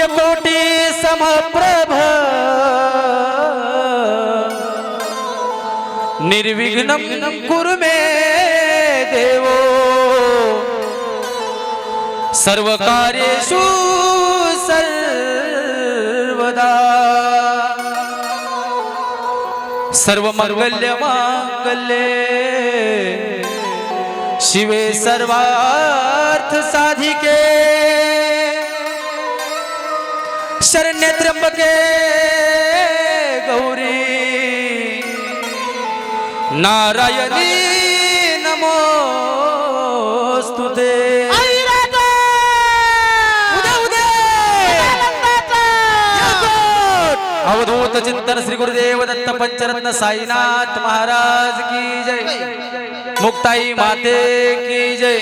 सूर्यकोटी समप्रभ. निर्विघ्नं कुर्मे मे देवो. सर्वकार्येषु सर्वदा. सर्वमङ्गल्यमाङ्गल्ये शिवे सर्वार्थ साधिके शरण्य त्र्यंबके गौरी. नारायणी नमोस्तुते अवधूत चिंतन श्री गुरुदेव दत्त पंचरत्न साईनाथ महाराज की जय. मुक्ताई माते की जय.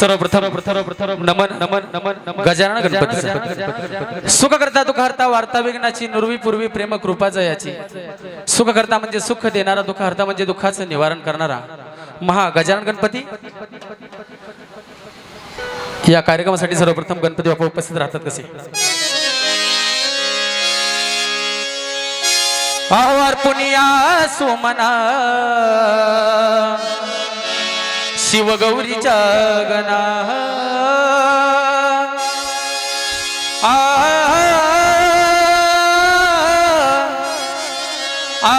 सर्वप्रथम सर्वप्रथम नमन नमन नमन नमन गजानन गणपती सुख करता दुःख हरता वार्ता विघ्नाची नुरवी पूर्वी प्रेम कृपा जयाची. सुख करता म्हणजे सुख देणारा दुःख हरता म्हणजे दुःखाचं निवारण करणारा. महा गजानन गणपती. या कार्यक्रमासाठी सर्वप्रथम गणपती बाप्पा उपस्थित राहतात कसे? आवार पुनिया सोमना. शिवगौरीच्या गणा आ आ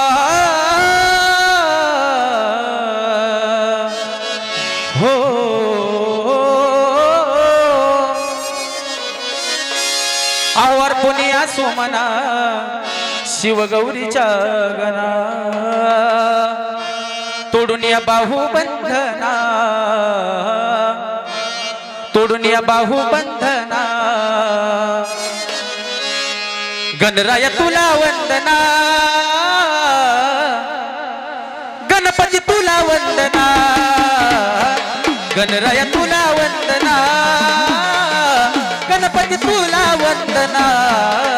हो आवर पुनिया सोमना शिवगौरीच्या गणा तोडून या बाहू तोडून या बाहू बंधना। गणराय तुला वंदना। गणपती तुला वंदना। गणराय तुला वंदना। गणपती तुला वंदना।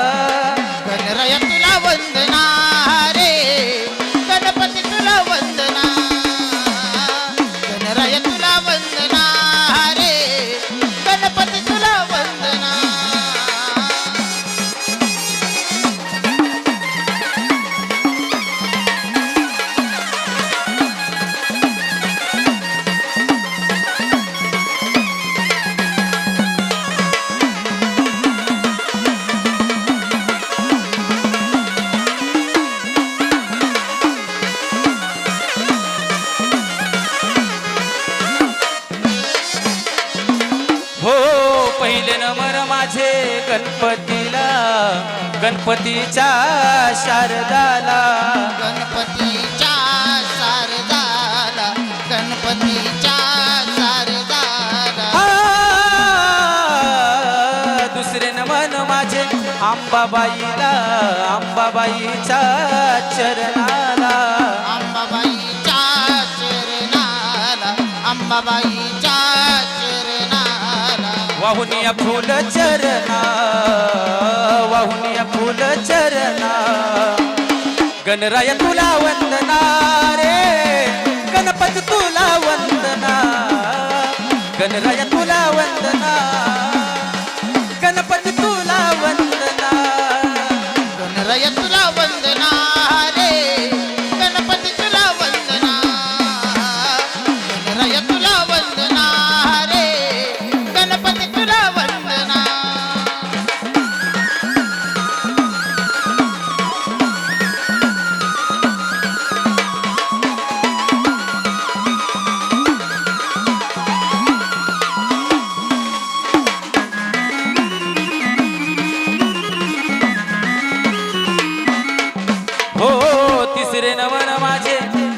आंबाबाईला आंबाबाईच्या चरणाला. अंबाबाईच्या चरणाला अंबाबाईच्या चरणाला. वाहुनिया फुल चरणा वाहुनिया फुल चरणा. गणराय तुला वंदना रे गणपती तुला वंदना. गणराय तुला वंदना.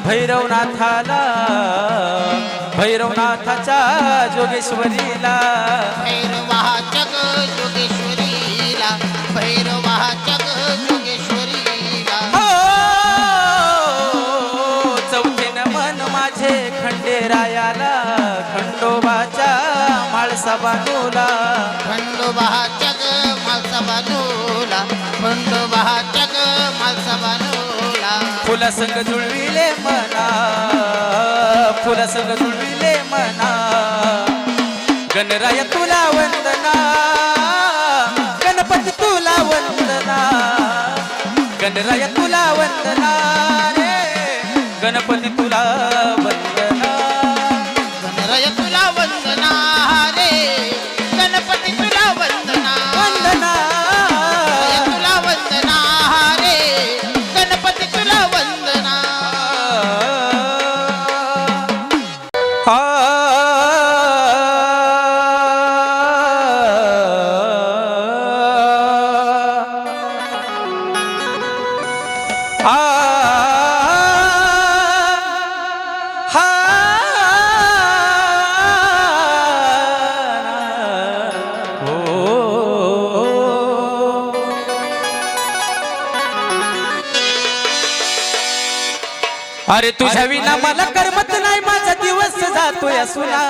भैरवनाथाला भैरवनाथाच्या जोगेश्वरीला. भैरवाच्या ग योगेश्वरीला भैरवाच्या ग योगेश्वरीला हो चौथे नमन माझे खंडेरायाला खंडोबाच्या माळसा बानूला खंडोबाच्या ग मालसा बानूला फुला संग जुळविले मना फुला संग जुळविले मना. गणराय तुला वंदना गणपती तुला वंदना. गणराय तुला वंदना रे गणपती अरे तुझ्या विना मला करमत नाही माझा दिवस जातोय सुना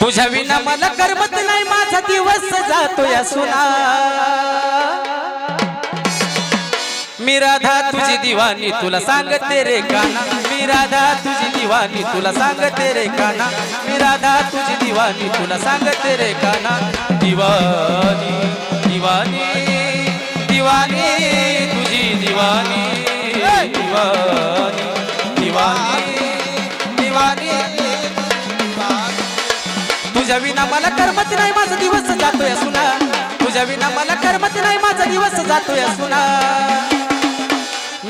तुझ्या विना मला करमत नाही माझा दिवस जातोय सुना मी राधा तुझी दिवानी तुला सांगते रे काना. मी राधा तुझी दिवानी तुला सांगते रे काना. मी राधा तुझी दिवानी तुला सांगते रे काना. दिवानी दिवानी दिवानी. दिवानी दिवानी दिवानी दिवानी तुझ्या विना मला करमत नाही माझा दिवस जातोय सुना तुझ्या विना मला करमत नाही माझा दिवस जातोय सुना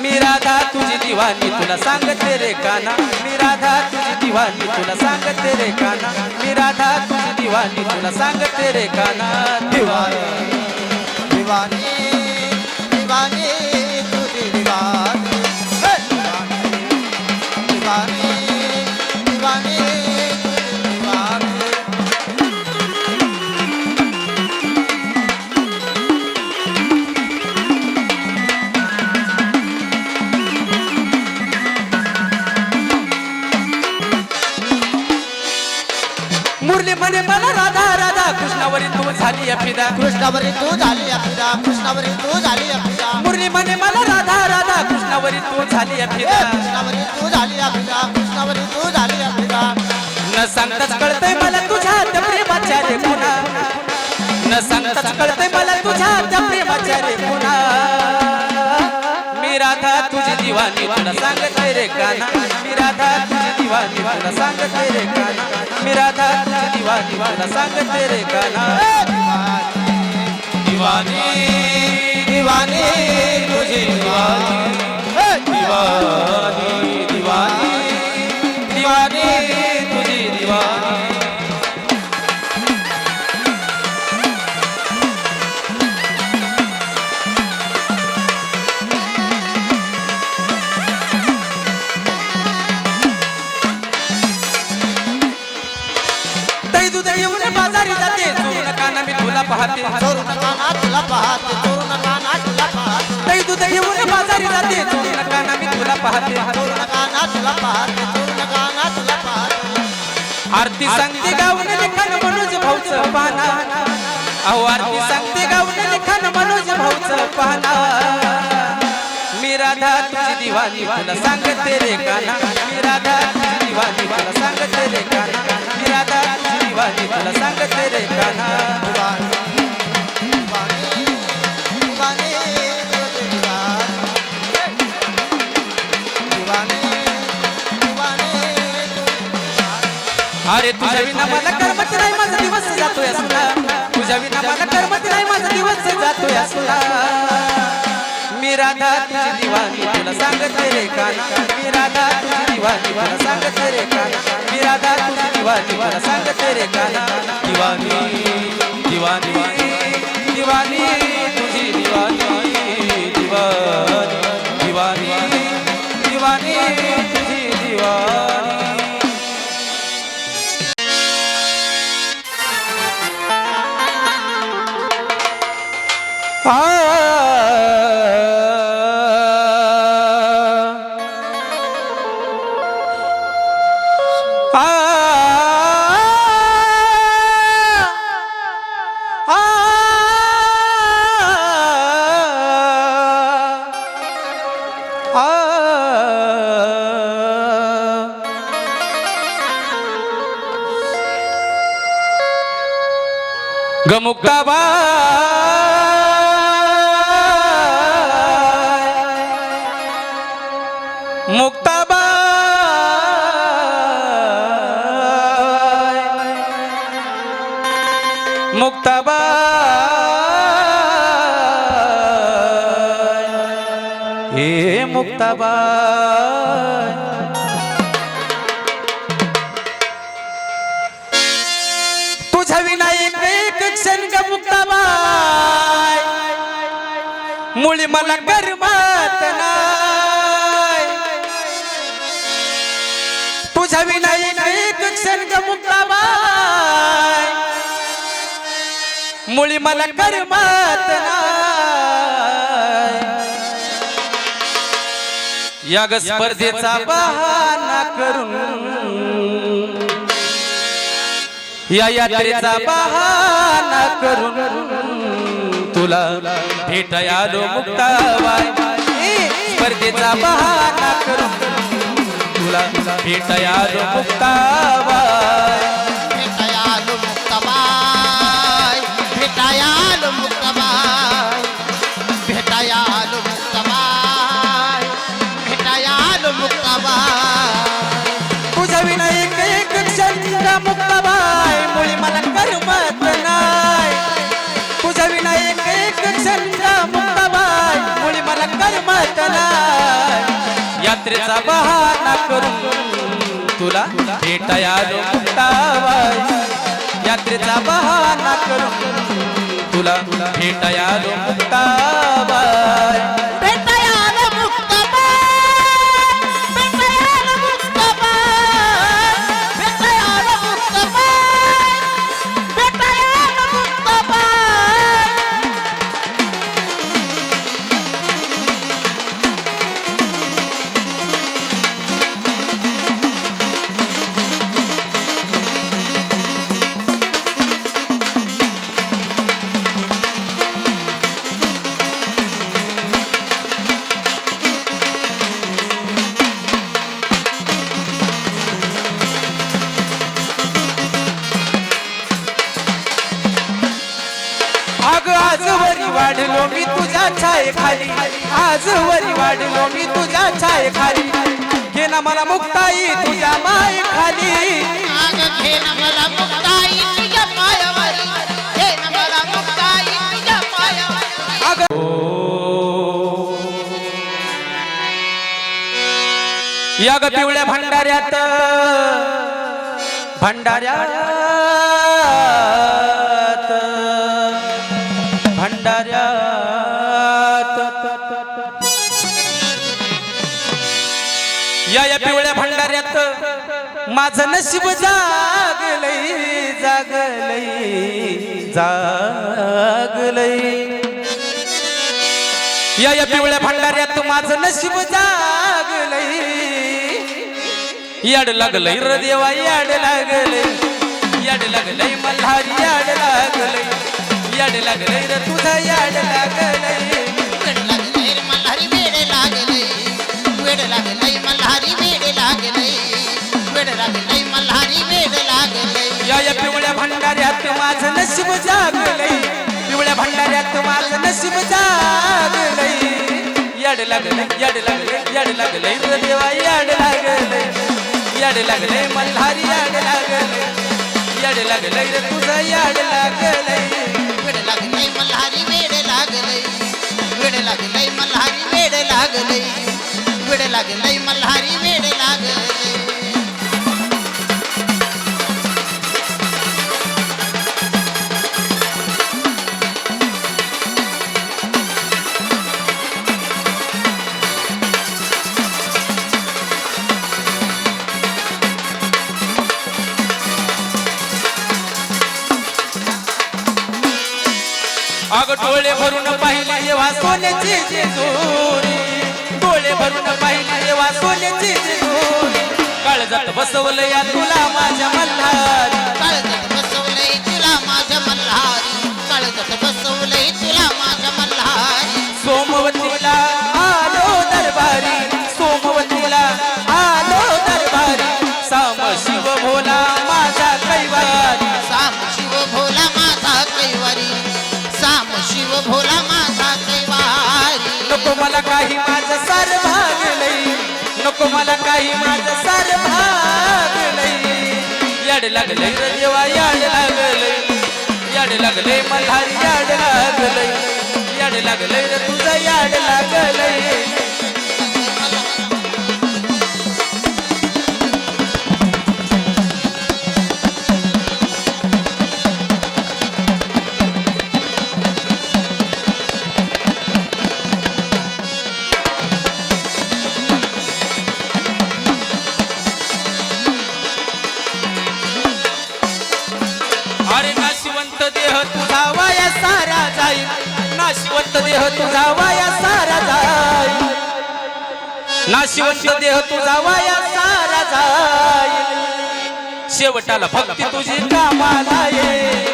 मी राधा तुझी दिवानी तुला सांगते रे काना. मी राधा तुझी दिवानी तुला सांगते रे काना. मी राधा तुझी दिवानी तुला सांगते रे काना. दिवानी दिवानी दिवानी। मुरली म्हणे मला राधा राधा कृष्णावरी तू झाली अफिदा. कृष्णावरी तू झाली अपिदा कृष्णावरी तू झाली अपिदा मुरली म्हणे मला राधा राधा कृष्णावरी तू झाली अफिदा कृष्णावरी तू झाली अपिदा कृष्णावरी तू झाली अपिदा न सांगताच कळतंय मला तुझ्या त्या प्रेमाच्या रे पुन्हा न सांगताच कळतंय मला तुझ्या त्या प्रेमाच्या रे पुन्हा मी राधा तुझी दिवानी तुला सांगते रे काना. मी राधा तुझी दिवानी तुला सांगते रे काना. मी राधा तुझी दिवानी तुला सांगते रे काना. दिवानी दिवानी तुझी दिवानी दिवानी दिवानी दिवानी तुझी दिवानी। बाजारी जाते चोरून काना मी तुला पाहते चोरू नका ना तुला पाहते आरती सांगते गाऊन लिखाण मनोज भाऊच पाना. अहो आरती सांगते गाऊन लिखाण मनोज भाऊच पाना. मी राधा तुझी दिवानी मला सांगते रे काना. मी राधा तुझी दिवानी मला सांगते रे काना. मी राधा तुझी दिवानी मला सांगते रे काना. अरे तुझ्या विना मला करमत नाही माझा दिवस जातोय असला. तुझ्या विना मला करमत नाही माझा दिवस जातोय असला. मी राधा तुझी दिवानी तुला सांगते रे काना. मी राधा तुझी दिवानी तुला सांगते रे काना. मी राधा तुझी दिवानी तुला सांगते रे काना. दिवानी दिवानी दिवानी तुझी दिवानी दिवानी दिवानी दिवानी तुझी दिवानी गमुक्ताबा मुक्ताबा तुझ्या विना एक एक क्षण ग मुक्ताबाई मुळी मला करमत नाही. तुझ्या विना एक एक क्षण ग मुक्ताबाई मुळी मला करमत नाही. या ग स्पर्धेचा बहाना करून. या यात्रेचा बहाना करून. तुला भेटायालो मुक्ताबाई. स्पर्धेचा बहाना करून. तुला भेटायालो मुक्ताबाई. यात्रेचा बहाना करून तुला भेटाया यात्रेचा बहाना करून तुला भेटाया मुक्ताबाई घे ना मला मुक्ताई तुझ्या माय खाली आग घे ना मला मुक्ताई तुझ्या पायावरी घे ना मला मुक्ताई तुझ्या पायावरी अग या ग पिवळ्या भंडाऱ्यात. भंडाऱ्यात. माझं नशीब जागलय जागलय जागलय या या पिवळ्या भांडाऱ्यात माझं नशीब जागलय याड लागलय र देवा याड लागलय याड लागलय मल्हारी याड लागलय याड लागलय र तुझा याड लागलय मल्हारी वेड लागलय वेड लागलय मल्हारी वेड लागलय या या पिवळ्या भंडाऱ्यात माझं नशीब जागलंय पिवळ्या भंडाऱ्यात माझं नशीब जागलंय याड लागलंय याड लागलंय याड लागलंय देवा याड लागलंय याड लागलंय मल्हारी याड लागलंय याड लागलंय रे तुझं याड लागलंय वेड लागलंय मल्हारी वेड लागलंय वेड लागलंय मल्हारी वेड लागलंय वेड लागलंय मल्हारी लागलंय अग डोळे भरून पाहिले जेव्हा सोन्याची जेजुरी. डोळे भरून पाहिले जेव्हा सोन्याची जेजुरी. काळजात बसवलं या तुला माझ्या मल्हारी. काळजात बसवलंय तुला माझ्या मल्हारी. काळजात बसवलंय तुला माझ्या मल्हारी. सोमवतीला आलो दरबारी. मला काही माझं सार नाही नको मला काही माझं सार नाही याड लागलंय रे देवा याड लागले याड लागले मल्हारी याड लागले याड लागले रे तुझं याड लागले नाशिवंत देह तुझा वाया सारा जाईल. नाशिवंत देह तुझा वाया सारा शेवटाला भक्ती तुझी कामाला येईल.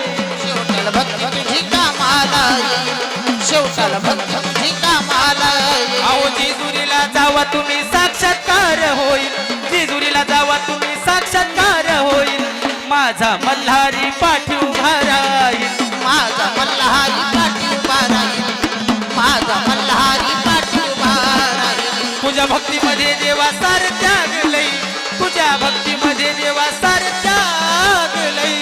शेवटाला भक्त तुझी कामाला येईल. शेवटाला भक्त तुझी कामाला येईल. अहो जेजुरीला जावा तुम्ही साक्षात्कार होईल. जेजुरीला जावा तुम्ही साक्षात्कार होईल. माझा मल्हारी पाठीव राहील. तुझ्या भक्तीमध्ये देवा सार त्यागलय तुझ्या भक्तीमध्ये देवा सार त्यागलय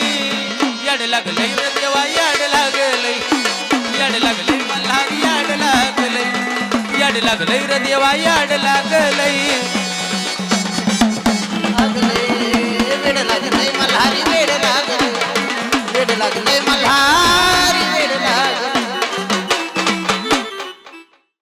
याड लागलय रे देवा याड लागलय याड लागलय मला याड लागलं याड लागलय रे देवा याड लागलय लागलंय, वेड लागलंय मला वेड लागलंय वेड लागलंय मला